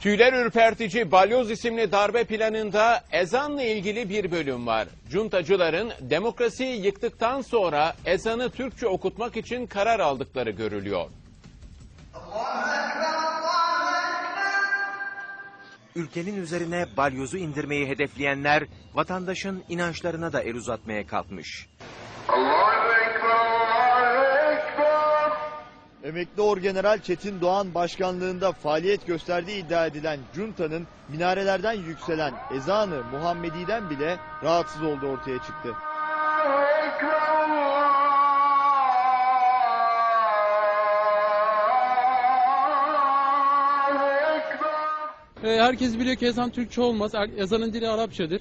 Tüyler ürpertici Balyoz isimli darbe planında ezanla ilgili bir bölüm var. Cuntacıların demokrasiyi yıktıktan sonra ezanı Türkçe okutmak için karar aldıkları görülüyor. Ülkenin üzerine balyozu indirmeyi hedefleyenler vatandaşın inançlarına da el uzatmaya kalkmış. Allahu Emekli Orgeneral Çetin Doğan başkanlığında faaliyet gösterdiği iddia edilen Cunta'nın minarelerden yükselen ezanı Muhammedi'den bile rahatsız olduğu ortaya çıktı. E, Herkes biliyor ki ezan Türkçe olmaz. Er- Ezanın dili Arapçadır.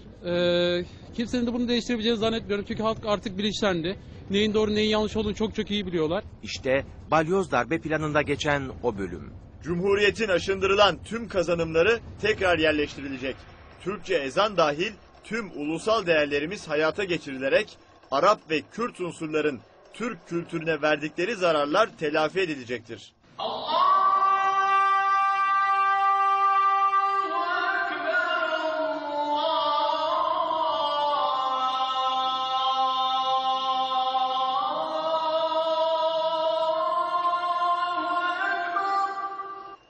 E, kimsenin de bunu değiştirebileceğini zannetmiyorum. Çünkü halk artık bilinçlendi. Neyin doğru neyin yanlış olduğunu çok çok iyi biliyorlar. İşte balyoz darbe planında geçen o bölüm. Cumhuriyetin aşındırılan tüm kazanımları tekrar yerleştirilecek. Türkçe ezan dahil tüm ulusal değerlerimiz hayata geçirilerek Arap ve Kürt unsurların Türk kültürüne verdikleri zararlar telafi edilecektir.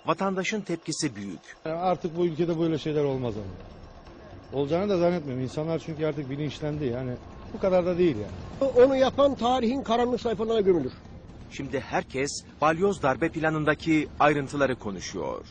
Vatandaşın tepkisi büyük. Artık bu ülkede böyle şeyler olmaz ama. Olacağını da zannetmiyorum. İnsanlar çünkü artık bilinçlendi yani. Bu kadar da değil yani. Onu yapan tarihin karanlık sayfalarına gömülür. Şimdi herkes balyoz darbe planındaki ayrıntıları konuşuyor.